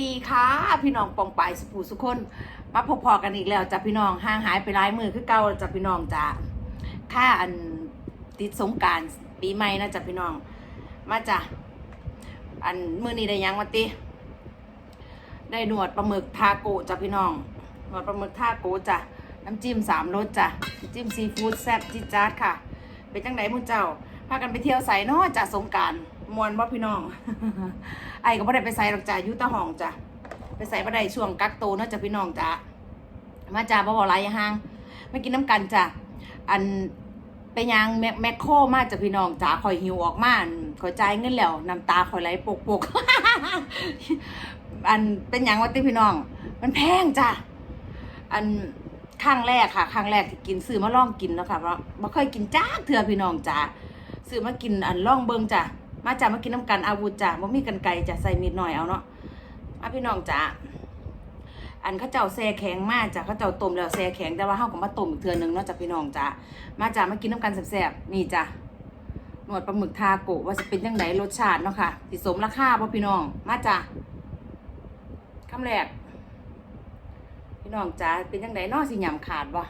ดีค่ะ พี่น้องปองปายสุภูสุคนมาพบพอกันอีกแล้วจ้ะพี่น้องห่างหายไปหลายมือคือเก่าจ้ะพี่น้องจ้ะค่าอันติดสงการปีใหม่นะจ้ะพี่น้อง มาจ้ะอันมือนี้ได้ยังวันติได้หนวดปลาหมึกทาโกจ้ะพี่น้องหนวดปลาหมึกทาโกจ้ะน้ำจิ้มสามรสจ้ะจิ้มซีฟู้ดแซ่บจิจ๊าดค่ะ เป็นจังไดมุ่งเจ้าพากันไปเที่ยวใส่นอจ้ะสงการ มวนบ่พี่น้อง ไอ้ก็บ่ได้ไปใส่หรอกจ้ะยุตะห้องจ้ะไปใส่บ่ได้ช่วงกักโตเนาะจ้ะพี่น้องจ้ะมาจ้ะบ่บ่หลายอย่าห่างไมากินน้ำกันจ้ะอันไปยางแมคแมคโครมาจ้ะพี่น้องจ้ะข่อยหิวออกมาขอยจ่ายเงินแล้วน้ำตาข่อยไหลปกๆอันเป็นยังวะติพี่น้อง มันแพงจ้ะอันครั้งแรกค่ะครั้งแรกที่กินซื้อมาลองกินเนาะค่ะเพราะบ่เคยกินจ้าเถื่อพี่น้องจ้ะซื้อมากินอันล่องเบิงจ้ะ มาจ้ะมากินน้ำกันอาวุธจ้ะบ่มีกันไกจ้ะใส่มีดหน่อยเอาเนาะมาพี่น้องจ้ะอันเขาเจ้าแซ่แข็งมากจ้ะเขาเจ้าต้มแล้วแซ่แข็งแต่ว่าเฮาก็มาต้มอีกเทื่อนึงเนาะจ้ะพี่น้องจ้ะมาจ้ะมากินน้ำกันแซ่บๆนี่จ้ะหนวดปลาหมึกทาโกะว่าจะเป็นจังไดรสชาติเนาะค่ะสิสมราคาบ่พี่น้องมาจ้ะคำแรกพี่น้องจ๋าเป็นจังไดเนอสิหยำขาดบ่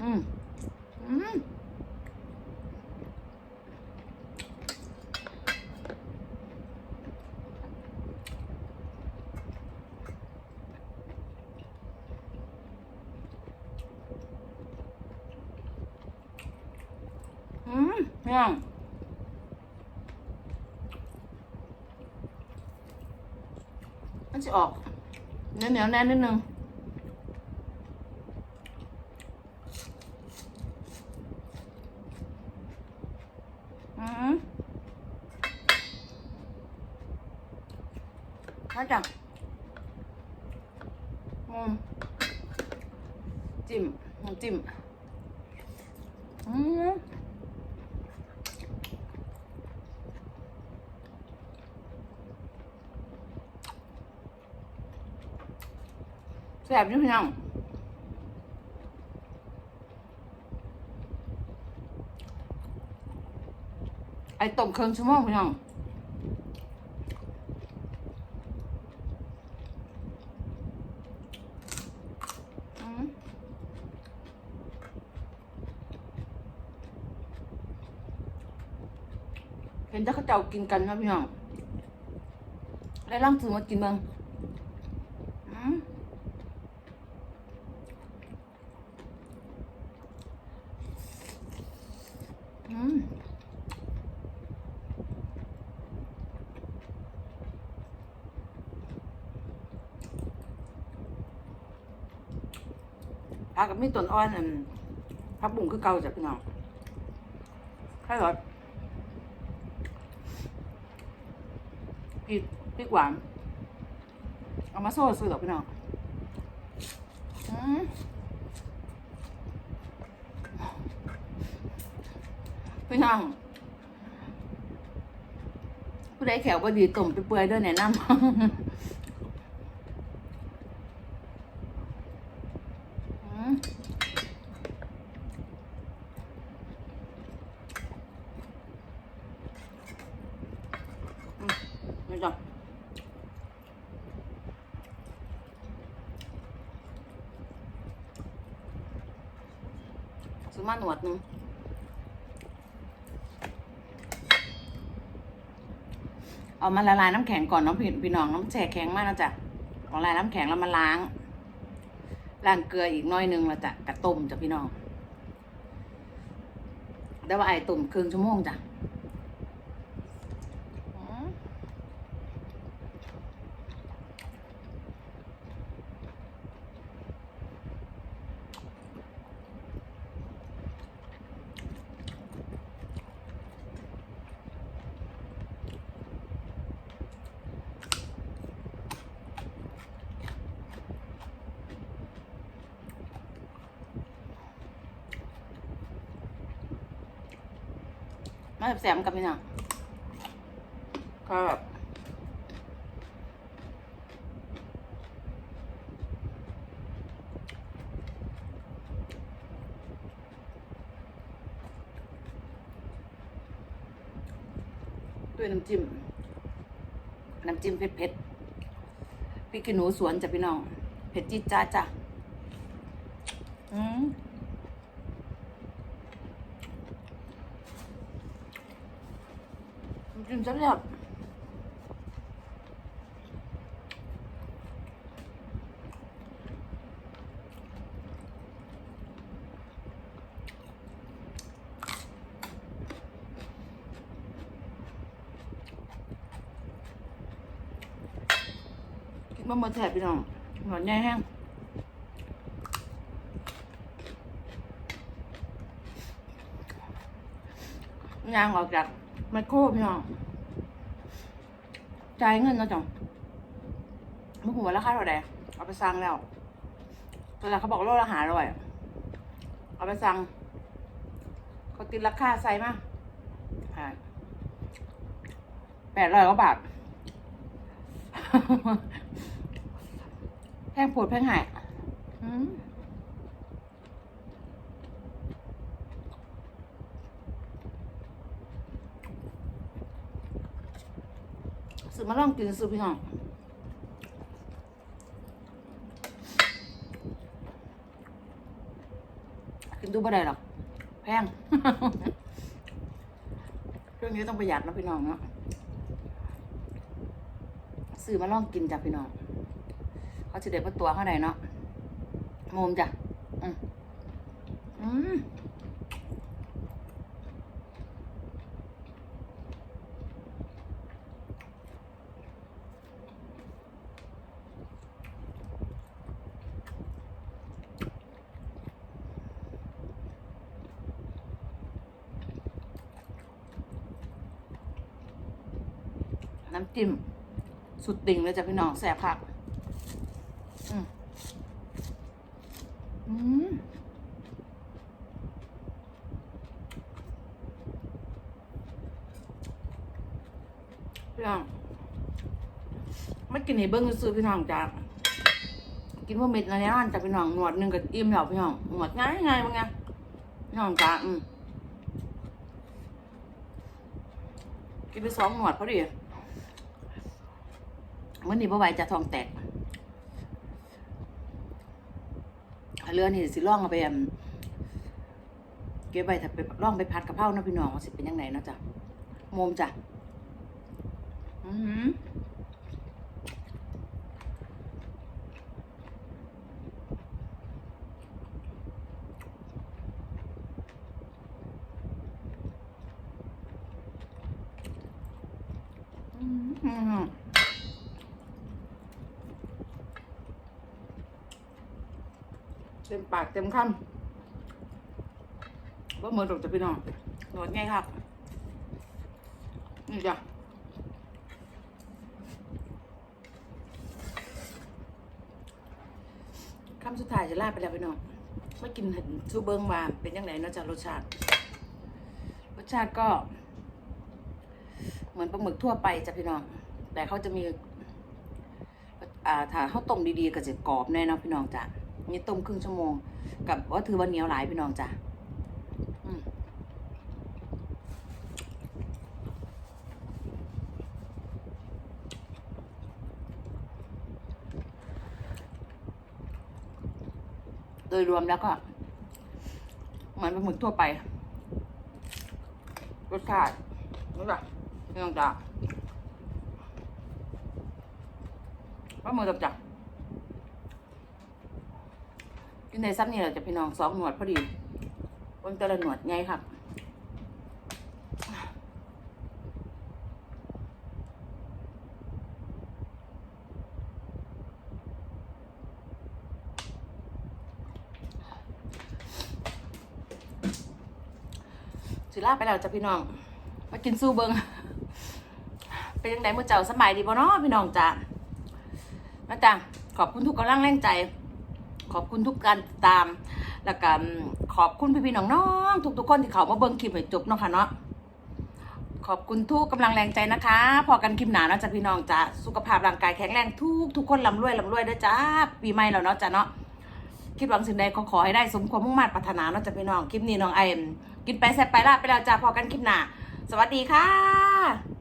อืมอืมอืมพี่ น้องมันจะออกเหนียวเหนียวแน่นนิดนึงอืมาจังอืมจิ้มจิ้มอืม ซ่บอยู่พี่น้องไอ้ต้มเครื่องชั่วโมงพี่น้องเห็นแต่เขาเจ้ากินกันนะพี่น้องได้ลองถือมากินบ้างอืม อืม ผักกับมีต้นอ้อนอันผักบุ้งคือเก่าจ้ะพี่น้องแค่รสพริกพริกหวาน เอามาโซ่ซื้อหรอกพี่น้องอืมพี่น้องผู้ใดแขวบ่ดีต้มไปเปื่อยๆด้วยแนะนำ อืมอืมนี่จ้ะ มาหนวดหนึงเอามาละลายน้ำแข็งก่อนเน้องพี่พี่น้องน้ำแช่แข็งมากนะจ๊ะละลายน้ำแข็งแล้วมาล้างล้างเกลืออีกน้อยหนึงและจ้ะกระต้มจ้ะพี่น้องได้ว่าไอ้ต้มครึ่งชั่วโมงจ้ะอืม มาแสบๆกับพี่น้องก็แบบด้วยน้ำจิ้ม น้ำจิ้มเผ็ดๆพริกขี้หนูสวนจ้ะพี่น้อง เผ็ดจี๊ดจ้าดจ้ะ อืม กินจังเลยกินมะม่วงแท จ่ายเงินนะจังมื่หัวราคาเท่าไหร่เอาไปสั่งแล้วตอนแรกเขาบอกโลละหาร้อยเอาไปสั่งเขาติดราคาใส่มาแปดร้อยกว่าบาทแพงโผดแพงหายอืม ซื้อมาลองกินซื้อพี่น้องกินดูบ่ได้หรอก แพงช่วงนี้ต้องประหยัดนะพี่น้องเนาะซื้อมาลองกินจ้ะพี่น้องเขาจะเด็ดว่าตัวข้างในเนาะโมมจ้ะอืมอืม น้ำจิ้ม สุดติ่งเลยจ้ะพี่น้องแสบคัก อืมอืมพี่น้องไม่กินให้เบิ้งซื้อพี่น้องจ้ะกินพวกเม็ดอะไรนั่นจ้ะพี่น้องหนวดหนึ่งกับอิ่มแล้วพี่น้องหนวดง่ายง่ายมั้งไงพี่น้องจ้ะอืมกินไปสองหนวดพอดี วันนี้พ่อไหวจะทองแตกเรือนี่สิล่องเอาไปเก็บใบถ้าไปล่องไปพัดกะเพราเนาะพี่น้องว่าสิเป็นยังไงเนาะจ้ะมุมจ้ะ อือหือเต็มปากเต็มคำว่าเหมือนตกจะพี่น้องหนวดไงครับนี่จ้ะคำสุดท้ายจะลาไปแล้วพี่น้องไม่กินเห็นซูเบิงมาเป็นยังไงนาะจ๊ะรสชาติ รสชาติก็ เหมือนปลาหมึกทั่วไปจ้ะพี่น้อง แต่เขาจะมี อ่าถ้าเขาต้มดีๆ ก็จะกรอบแน่นาะพี่น้องจ้ะ นี่ต้มครึ่งชั่วโมง กับว่าถือว่าเหนียวหลายพี่น้องจ้ะอืมโดยรวมแล้วก็เหมือนปลาหมึกทั่วไป รสชาตินี่ป่ะพี่น้องจ้ะปลาหมึกกับจ้ะ กินในซ้ำนี่แหละจะพี่น้องสองหนวดพอดีบนแต่ละหนวดไงครับสิลาไปแล้วจ้ะพี่น้อง มากินสู้เบิงเป็นยังไงมื่อเจ้าสบายดีบ่เนาะพี่น้องจ้ะนะจ๊ะขอบคุณทุกกำลังแรงใจ ขอบคุณทุกการติดตาม แล้วก็ขอบคุณพี่พี่ๆน้องๆทุกๆคนที่เขามาเบิ่งคลิปให้จบเนาะค่ะเนาะขอบคุณทุกกำลังแรงใจนะคะ พอกันคลิปหนาเนาะจ้ะพี่น้องจ้ะสุขภาพร่างกายแข็งแรงทุกทุกคนลำรวยลำรวยด้อจ้าปีใหม่แล้วเนาะจ้ะเนาะคิดหวังสิ่งใดขอขอให้ได้สมความมุ่งมั่นปรารถนาเนาะจ้ะพี่น้องคลิปนี้น้องไอเอ็มกินไปแซ่บไปลาไปแล้วจ้าพอกันคลิปหนาสวัสดีค่ะ